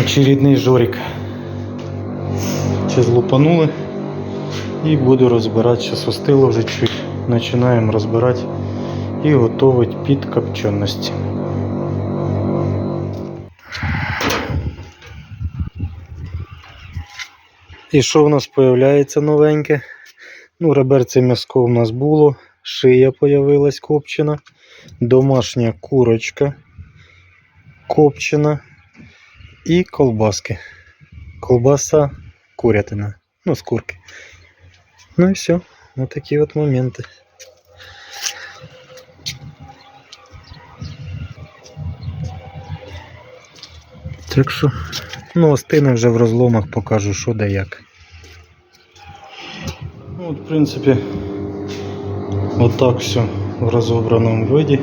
Очередний жорик. Сейчас лупанули і буду розбирати. Зараз остило вже чуть. Починаємо розбирати і готувати під копченості. І що в нас появляється новеньке? Ну, реберце м'яско в нас було, шия появилась копчена, домашня курочка копчена і колбаски. Колбаса курятина. Ну, з курки. Ну і все. Вот такі от моменти. Так що, ну, остине вже в розломах покажу, що де як. Ну, от, в принципі, отак все в розобраному виді.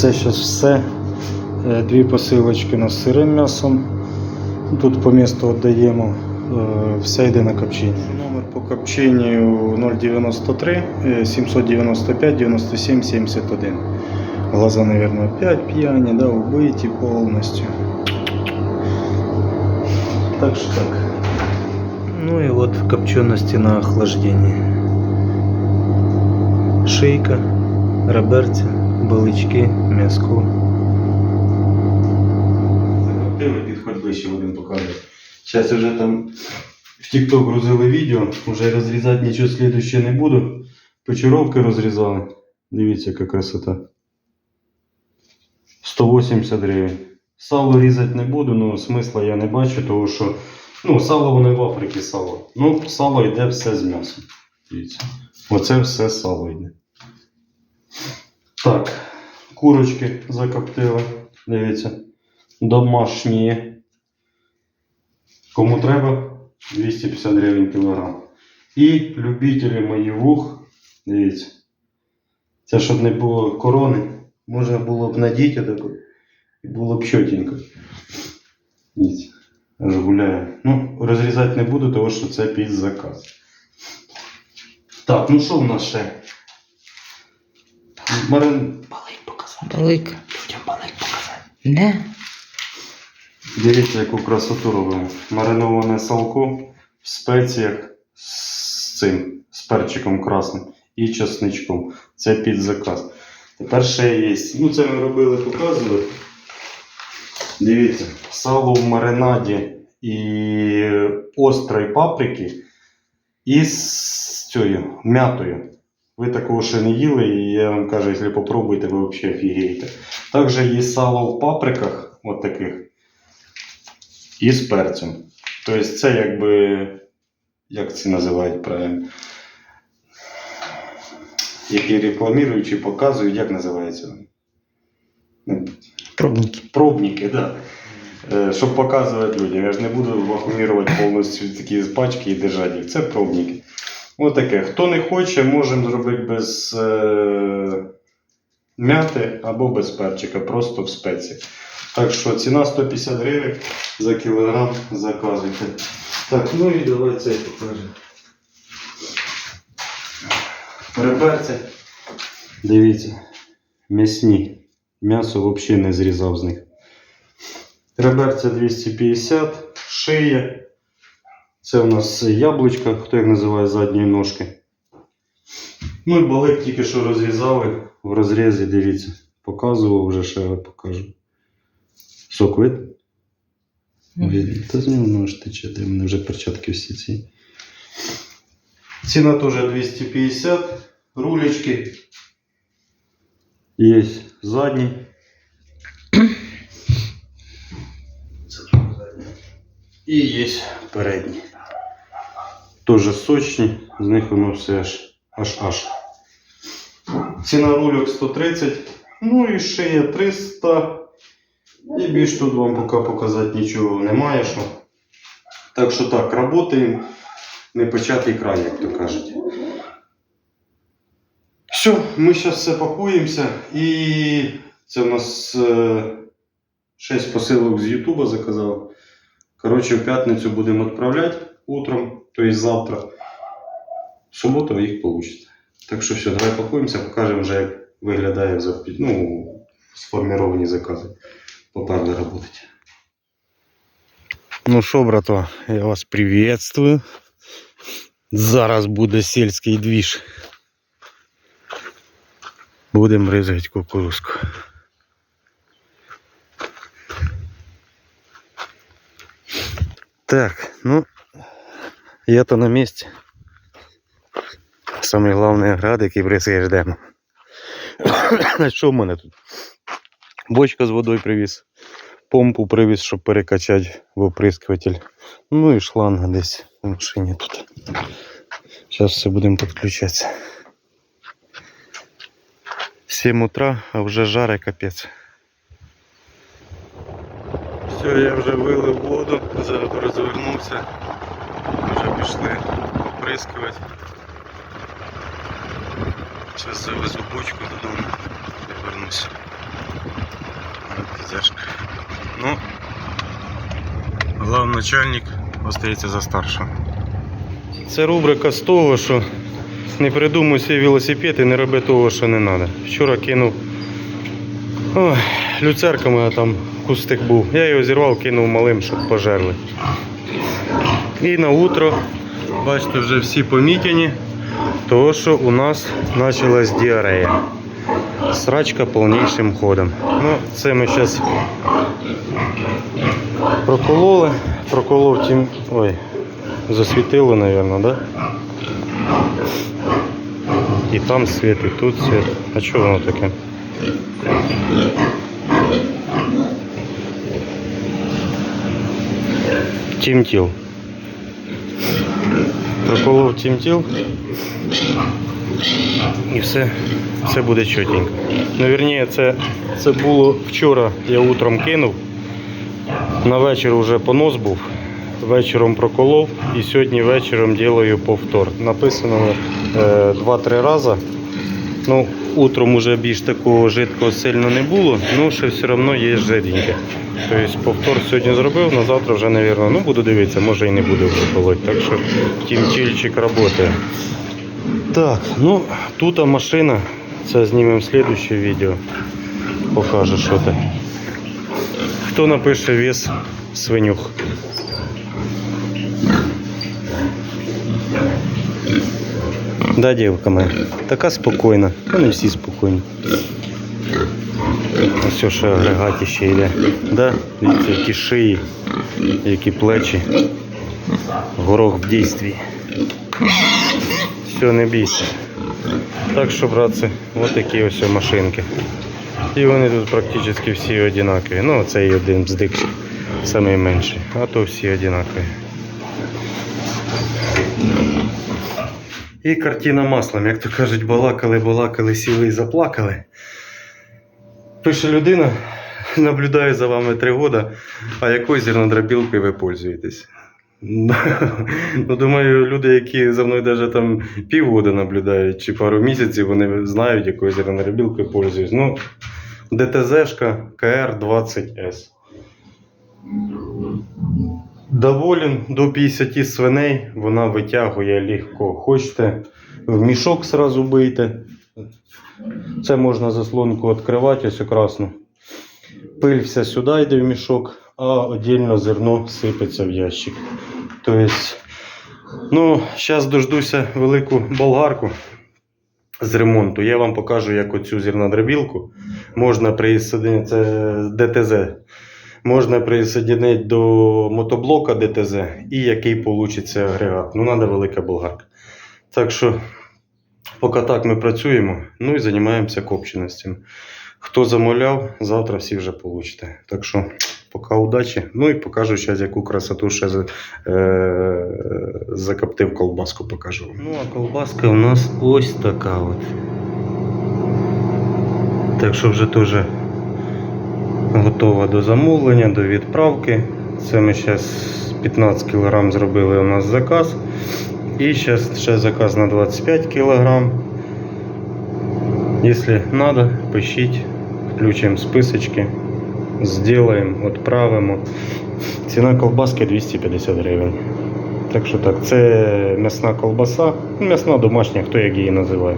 Це зараз все. Е, Дві посилочки на сирим м'ясом. Тут по місту віддаємо. е, Все йде на копчення. Номер по копченню 093 е, 795 97 71. Глаза, наверное, опять пьяні, да, убиті повністю. Так що так. Ну и вот копчености на охлаждении. Шийка, реберця, балички, м'язко. Закрутили, підходь ближче один показує. Зараз вже там в TikTok грузили відео, вже розрізати нічого слідуще не буду. Печеровки розрізали. Дивіться, яка красота. 180 гривень. Сало різати не буду, ну смисла я не бачу, тому що ну, сало воно в Африці сало. Ну, сало йде все з м'ясом. Дивіться. Оце все сало йде. Так, курочки закоптили. Дивіться. Домашні. Кому треба 250 гривень кілограм. І любителі мої вух. Дивіться. Це щоб не було корони. Можна було б надіти таку. І було б чотенько. Дивіться. Аж гуляє. Ну, розрізати не буду, тому що це під заказ. Так, ну що в нас ще? Марин, балик показати. Балик. Людям балик показати. Не. Дивіться, яку красоту робимо. Мариноване салко в спеціях з цим, з перчиком красним і чесничком. Це під заказ. Тепер ще є. Ну, це ми робили, показували. Дивіться, сало в маринаді і острої паприки і з цією м'ятою. Ви такого ще не їли, і я вам кажу, якщо попробуєте, ви взагалі офігієте. Також є сало в паприках, от таких і з перцем. Тобто це якби. Як це називають правильно? Які рекламують чи показують, як називається? Пробники. Пробники, так. Да. Щоб показувати людям. Я ж не буду вакуумувати повністю такі пачки і держати їх. Це пробники. Ось таке. Хто не хоче, можемо зробити без е- м'яти або без перчика, просто в спеції. Так що ціна 150 гривень за кілограм заказуйте. Так, ну і давай цей покажемо. Реберці. Дивіться, м'ясні. М'ясо взагалі не зрізав з них. Реберця 250, шия. Це у нас яблучко, хто як називає задні ножки. Ну і балик тільки що розрізали в розрізі, дивіться. Показував вже ще раз покажу. Сок вид? Та з нього нож тече, де мене вже перчатки всі ці. Ціна теж 250. Рулечки. Є задні. Це. І є передні. Теж сочні, з них воно все аж аж аж. Ціна рульок 130. Ну і шия 300. І більш тут вам поки показати нічого немає. Що. Так що так, працюємо. Не початий край, як то кажуть. Все, ми зараз все пакуємося і це у нас е, 6 посилок з Ютуба заказав. Коротше, в п'ятницю будемо відправляти утром, тобто завтра. В суботу їх получите. Так що все, давай пакуємося, покажемо вже, як виглядає за, ну, сформовані закази. Поперли работать. Ну що, братва, я вас приветствую. Зараз буде сільський двіж. Будемо ризати кукурузку. Так, ну, я то на місці. Самий головний град, який бризкає ждемо. Що в мене тут? Бочка з водою привіз. Помпу привіз, щоб перекачати в оприскуватель. Ну і шланга десь в машині тут. Зараз все будемо підключатися. 7 утра, а вже жаре капець. Все, я вже вилив воду, зараз розвернувся. Пішли оприскувати. Зараз завезу бочку додому і вернусь. Ну, главний начальник остається за старшого. Це рубрика з того, що не придумуй свій велосипед і не роби того, що не треба. Вчора кинув. Ой, люцерка у там кустик був. Я його зірвав, кинув малим, щоб пожерли. І на утро, бачите, вже всі помітені, того що у нас почалась діарея. Срачка повнішим ходом. Ну, це ми зараз прокололи. Проколов тим. Ой, засвітило, мабуть, да? І там світ, і тут світ. А чого воно таке? Тімтіл. Проколов тімтіл. І все, все буде чотенько. Ну, вірніше, це, це було вчора, я утром кинув. На вечір вже понос був. Вечором проколов і сьогодні вечором ділаю повтор. Написано е, 2-3 рази. Ну, утром уже більш такого жидкого сильно не було, ну ще все одно є жиденьке. Тобто повтор сьогодні зробив, на завтра вже, мабуть, ну буду дивитися, може і не буде вже колоть. Так що тімтільчик працює. Так, ну тут машина. Це знімемо слідуще відео. Покаже, що це. Хто напише вес свинюх? Да, дівка моя. Така спокійна. Вони всі спокійні. Ось ще агрегат ще йде. Да? Дивіться, які шиї, які плечі. Горох в дійстві. Все, не бійся. Так що, братці, ось такі ось машинки. І вони тут практично всі однакові. Ну, цей один бздик самий менший, а то всі однакові. І картина маслом, як то кажуть, балакали, балакали, сіли і заплакали. Пише людина, наблюдаю за вами три роки, а якою зернодробілкою ви пользуєтесь? Ну, думаю, люди, які за мною навіть там півгода наблюдають чи пару місяців, вони знають, якою зернодробілкою пользуюсь. Ну, ДТЗшка КР-20С. Доволен до 50 свиней, вона витягує легко. Хочете в мішок сразу бийте. Це можна заслонку відкривати, ось красну. Пиль вся сюди йде в мішок, а віддільно зерно сипеться в ящик. Тобто, ну, зараз дождуся велику болгарку з ремонту. Я вам покажу, як оцю зернодробілку можна присоединити, це ДТЗ. Можна присоединити до мотоблока ДТЗ і який вийде агрегат. Ну, треба велика болгарка. Так що, поки так ми працюємо, ну і займаємося копченостями. Хто замовляв, завтра всі вже получите. Так що, поки удачі. Ну і покажу зараз, яку красоту ще за- е- закоптив колбаску, покажу. Ну, а колбаска у нас ось така от. Так що вже теж готова до замовлення, до відправки. Це ми зараз 15 кг зробили у нас заказ. І зараз ще заказ на 25 кг. Якщо треба, пишіть, включимо списочки, зробимо, відправимо. Ціна колбаски 250 гривень. Так що так, це м'ясна колбаса, м'ясна домашня, хто як її називає.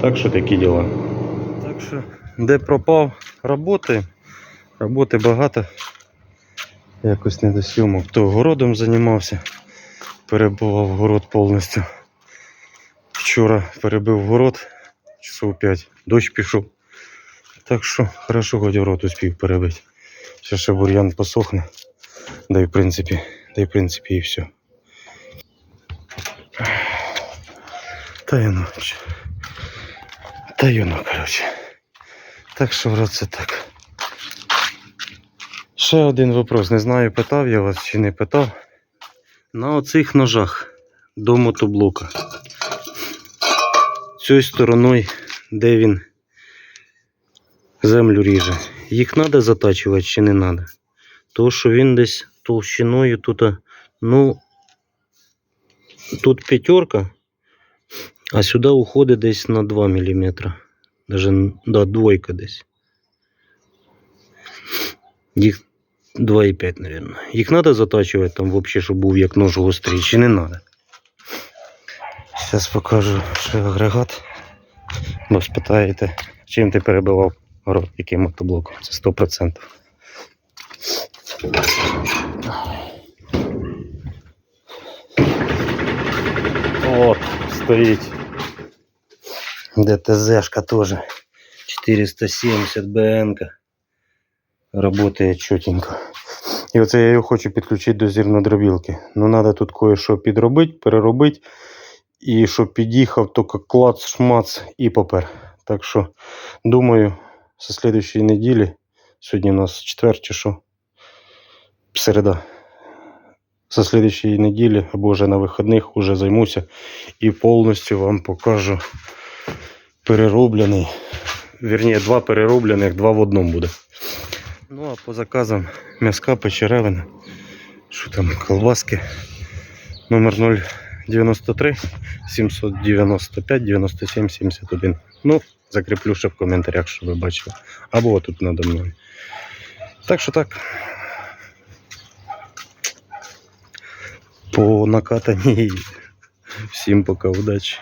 Так що такі діла. Так що, де пропав, роботи. Роботи багато. Якось не до сьомок. То городом займався. Перебував город повністю. Вчора перебив город часов 5. Дощ пішов. Так що хорошо хоч город успів перебити. Ще ще бур'ян посохне. Да й в принципі, да й в принципі і все. Та й ну. ч- Та й ну, коротше. Так що вроде це так. Ще один вопрос. Не знаю, питав я вас чи не питав. На оцих ножах до мотоблока. Цією стороною, де він землю ріже. Їх треба затачувати чи не треба? То, що він десь толщиною тут, ну, тут п'ятерка, а сюди уходить десь на 2 мм. Даже да, двойка десь. Їх 2,5, мабуть. Їх треба затачувати там взагалі, щоб був як нож гострий, чи не треба? Зараз покажу ще агрегат. Бо спитаєте, чим ти перебивав город, яким мотоблоком. Це 100%. От, стоїть. ДТЗшка тоже. 470 БН. Работает чотенько. І оце я його хочу підключити до зернодробілки. Ну, треба тут кое-що підробити, переробити. І щоб під'їхав, тільки клац, шмац і попер. Так що, думаю, со слідчої неділі, сьогодні у нас четвер чи що, середа. Со слідчої неділі або вже на вихідних уже займуся і повністю вам покажу перероблений. Вірніше, два перероблених, два в одному буде. Ну а по заказам м'яска печеревина. Що там, колбаски. Номер 093 795 97 71. Ну, закріплю ще в коментарях, щоб ви бачили. Або тут надо мною. Так що так. По накатанні. Всім пока, удачі.